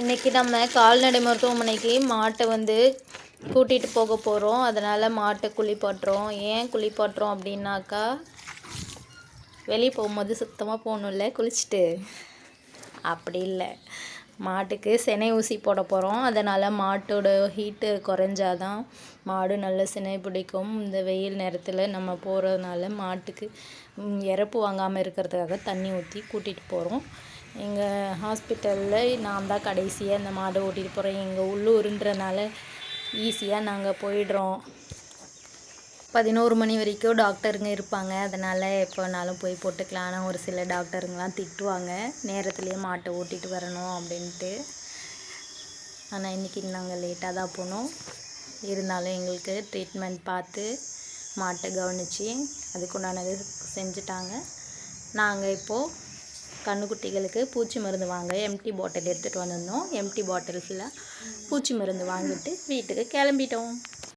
இன்றைக்கி நம்ம கால்நடை மருத்துவமனைக்கு மாட்டை வந்து கூட்டிகிட்டு போக போகிறோம் அதனால் மாட்டை குளிப்பாட்டுறோம் ஏன் குளிப்பாட்டுறோம் அப்படின்னாக்கா வெளியே போகும்போது சுத்தமாக போகணும்ல குளிச்சுட்டு. அப்படி இல்லை. மாட்டுக்கு சினை ஊசி போட போகிறோம் அதனால் மாட்டோட ஹீட்டு குறைஞ்சாதான் மாடு நல்ல சினை பிடிக்கும். இந்த வெயில் நேரத்தில் நம்ம போகிறதுனால மாட்டுக்கு இறப்பு வாங்காமல் இருக்கிறதுக்காக தண்ணி ஊற்றி கூட்டிகிட்டு போகிறோம் எங்கள் ஹாஸ்பிட்டலில் நான் தான் கடைசியாக இந்த மாடை ஓட்டிகிட்டு போகிறேன் எங்கள் உள்ளூருன்றனால ஈஸியாக நாங்கள் போயிடுறோம். பதினோரு மணி வரைக்கும் டாக்டருங்க இருப்பாங்க. அதனால் எப்போனாலும் போய் போட்டுக்கலாம். ஆனால் ஒரு சில டாக்டருங்கெலாம் திட்டுவாங்க. நேரத்துலேயே மாட்டை ஓட்டிகிட்டு வரணும் அப்படின்ட்டு. ஆனால் இன்றைக்கி நாங்கள் லேட்டாக தான் போனோம். இருந்தாலும் எங்களுக்கு ட்ரீட்மெண்ட் பார்த்து மாட்டை கவனித்து அதுக்குண்டானது செஞ்சுட்டாங்க. நாங்கள் இப்போது கண்ணுக்குட்டிகளுக்கு பூச்சி மருந்து வாங்க எம்டி பாட்டில் எடுத்துகிட்டு வந்திருந்தோம். எம்டி பாட்டில் ஃபுல்லாக பூச்சி மருந்து வாங்கிட்டு வீட்டுக்கு கிளம்பிட்டோம்.